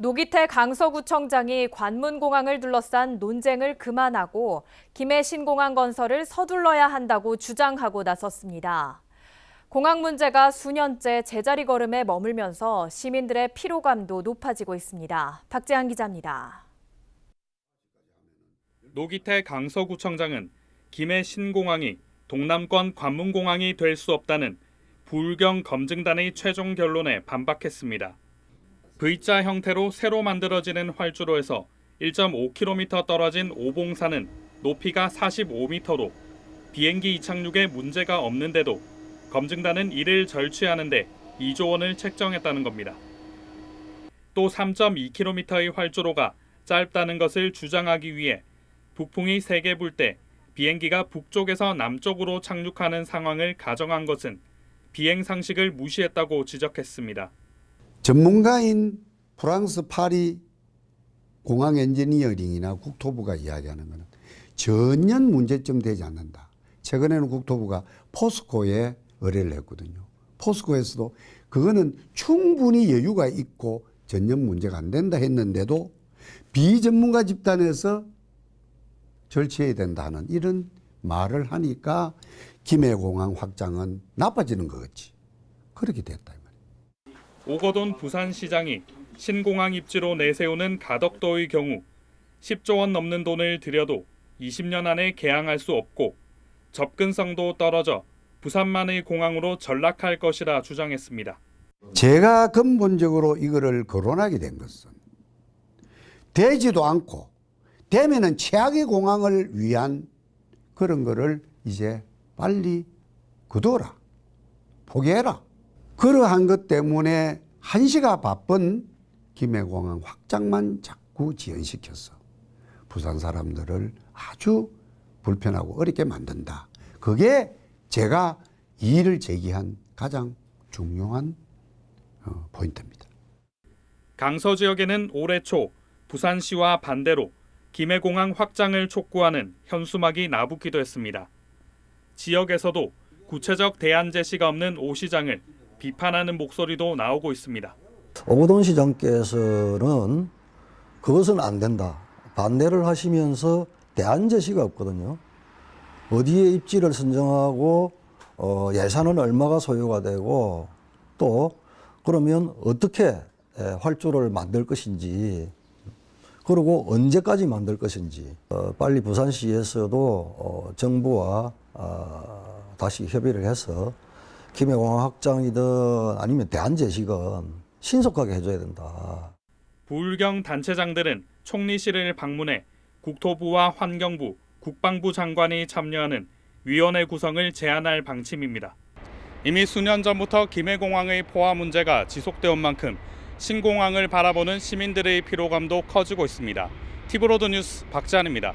노기태 강서구청장이 관문공항을 둘러싼 논쟁을 그만하고 김해 신공항 건설을 서둘러야 한다고 주장하고 나섰습니다. 공항 문제가 수년째 제자리 걸음에 머물면서 시민들의 피로감도 높아지고 있습니다. 박재한 기자입니다. 노기태 강서구청장은 김해 신공항이 동남권 관문공항이 될 수 없다는 불경 검증단의 최종 결론에 반박했습니다. V자 형태로 새로 만들어지는 활주로에서 1.5km 떨어진 오봉산은 높이가 45m로 비행기 이착륙에 문제가 없는데도 검증단은 이를 절취하는데 2조 원을 책정했다는 겁니다. 또 3.2km의 활주로가 짧다는 것을 주장하기 위해 북풍이 세게 불 때 비행기가 북쪽에서 남쪽으로 착륙하는 상황을 가정한 것은 비행 상식을 무시했다고 지적했습니다. 전문가인 프랑스 파리 공항 엔지니어링이나 국토부가 이야기하는 것은 전혀 문제점 되지 않는다. 최근에는 국토부가 포스코에 의뢰를 했거든요. 포스코에서도 그거는 충분히 여유가 있고 전혀 문제가 안 된다 했는데도 비전문가 집단에서 절취해야 된다는 이런 말을 하니까 김해공항 확장은 나빠지는 거겠지. 그렇게 됐다. 오거돈 부산시장이 신공항 입지로 내세우는 가덕도의 경우 10조 원 넘는 돈을 들여도 20년 안에 개항할 수 없고 접근성도 떨어져 부산만의 공항으로 전락할 것이라 주장했습니다. 제가 근본적으로 이거를 거론하게 된 것은 되지도 않고 되면은 최악의 공항을 위한 그런 거를 이제 빨리 그둬라. 포기해라. 그러한 것 때문에 한시가 바쁜 김해공항 확장만 자꾸 지연시켰어. 부산 사람들을 아주 불편하고 어렵게 만든다. 그게 제가 이의를 제기한 가장 중요한 어, 포인트입니다. 강서 지역에는 올해 초 부산시와 반대로 김해공항 확장을 촉구하는 현수막이 나붙기도 했습니다. 지역에서도 구체적 대안 제시가 없는 오 시장을 비판하는 목소리도 나오고 있습니다. 오거돈 시장께서는 그것은 안 된다. 반대를 하시면서 대안 제시가 없거든요. 어디에 입지를 선정하고 어, 예산은 얼마가 소요가 되고 또 그러면 어떻게 에, 활주로를 만들 것인지 그리고 언제까지 만들 것인지 어, 빨리 부산시에서도 어, 정부와 어, 다시 협의를 해서 김해공항 확장이든 아니면 제시건 신속하게 해줘야 된다. 불경 단체장들은 총리실을 방문해 국토부와 환경부, 국방부 장관이 참여하는 위원회 구성을 제안할 방침입니다. 이미 수년 전부터 김해공항의 포화 문제가 지속돼 온 만큼 신공항을 바라보는 시민들의 피로감도 커지고 있습니다. 티브로드 뉴스 박지한입니다.